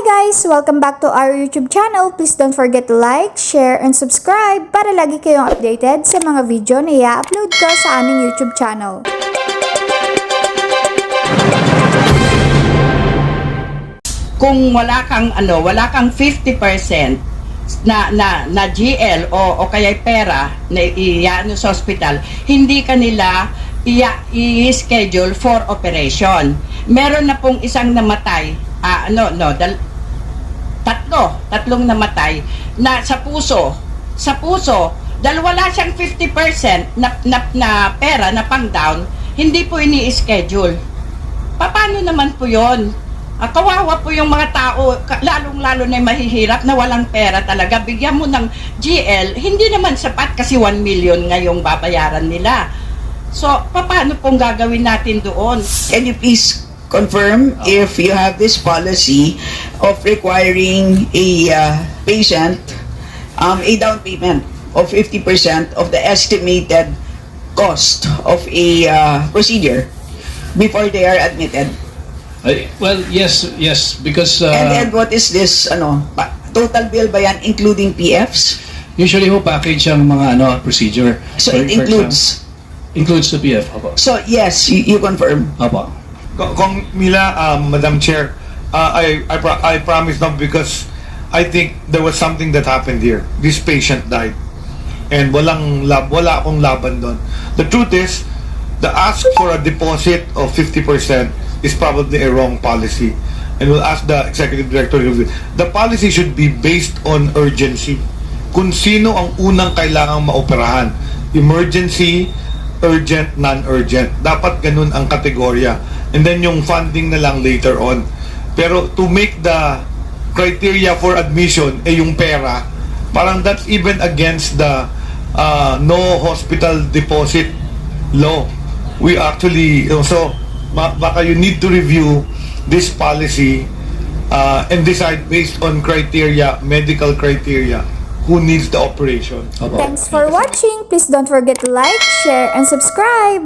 guys! Welcome back to our YouTube channel. Please don't forget to like, share, and subscribe para lagi kayong updated sa mga video na i-upload ko sa aming YouTube channel. kung wala kang ano, wala kang 50% na na na GL o o kaya pera na iano sa hospital, hindi kanila i-schedule for operation. Meron na pong isang namatay, ah, ano no, dal, tatlo, tatlong namatay na sa puso. Sa puso, dahil wala siyang 50% na, na, na pera na pang down, hindi po ini-schedule. Pa- Paano naman po yon? Ah, kawawa po yung mga tao, lalong-lalo na mahihirap na walang pera talaga. Bigyan mo ng GL, hindi naman sapat kasi 1 million ngayong babayaran nila. So, paano pong gagawin natin doon? Can you please confirm if you have this policy of requiring a uh, patient um, a down payment of 50% of the estimated cost of a uh, procedure before they are admitted? Ay, well, yes, yes, because uh, and then what is this ano pa- total bill ba yan including PFs? usually ho package ang mga ano procedure. So For- it for includes example, includes the PF. Opo. So yes, you, you confirm. Opo. Kung Mila, um, Madam Chair, uh, I, I, pro- I promise not because I think there was something that happened here. This patient died. And walang lab, wala akong laban doon. The truth is, the ask for a deposit of 50% is probably a wrong policy. And we'll ask the executive director. The policy should be based on urgency. Kung sino ang unang kailangang maoperahan. Emergency, urgent, non-urgent. Dapat ganun ang kategorya. And then yung funding na lang later on. Pero to make the criteria for admission eh yung pera, parang that's even against the uh, no hospital deposit law. We actually, so baka you need to review this policy uh, and decide based on criteria, medical criteria, who needs the operation. Thanks for watching! Please don't forget to like, share, and subscribe!